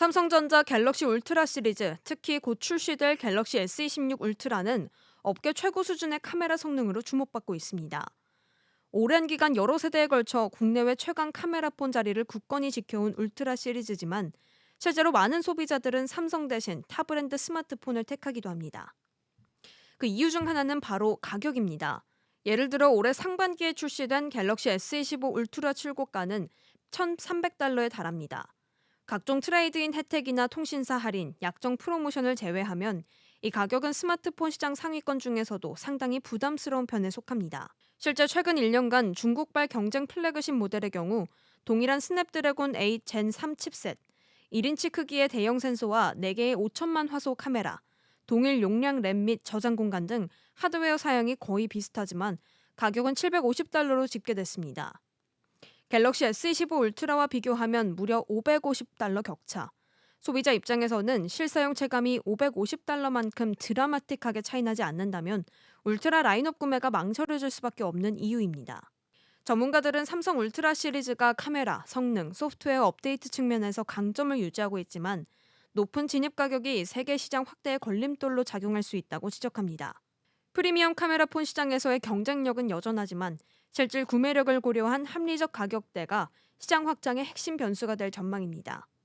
삼성전자 갤럭시 울트라 시리즈, 특히 곧 출시될 갤럭시 S26 울트라는 업계 최고 수준의 카메라 성능으로 주목받고 있습니다. 오랜 기간 여러 세대에 걸쳐 국내외 최강 카메라폰 자리를 굳건히 지켜온 울트라 시리즈지만 실제로 많은 소비자들은 삼성 대신 타 브랜드 스마트폰을 택하기도 합니다. 그 이유 중 하나는 바로 가격입니다. 예를 들어 올해 상반기에 출시된 갤럭시 S25 울트라 7고가는 1,300달러에 달합니다. 각종 트레이드인 혜택이나 통신사 할인, 약정 프로모션을 제외하면 이 가격은 스마트폰 시장 상위권 중에서도 상당히 부담스러운 편에 속합니다. 실제 최근 1년간 중국발 경쟁 플래그십 모델의 경우 동일한 스냅드래곤 8 젠 3 칩셋, 1인치 크기의 대형 센서와 4개의 5천만 화소 카메라, 동일 용량 램 및 저장 공간 등 하드웨어 사양이 거의 비슷하지만 가격은 750달러로 집계됐습니다. 갤럭시 S25 울트라와 비교하면 무려 550달러 격차. 소비자 입장에서는 실사용 체감이 550달러만큼 드라마틱하게 차이나지 않는다면 울트라 라인업 구매가 망설여질 수밖에 없는 이유입니다. 전문가들은 삼성 울트라 시리즈가 카메라, 성능, 소프트웨어 업데이트 측면에서 강점을 유지하고 있지만 높은 진입 가격이 세계 시장 확대에 걸림돌로 작용할 수 있다고 지적합니다. 프리미엄 카메라 폰 시장에서의 경쟁력은 여전하지만 실질 구매력을 고려한 합리적 가격대가 시장 확장의 핵심 변수가 될 전망입니다.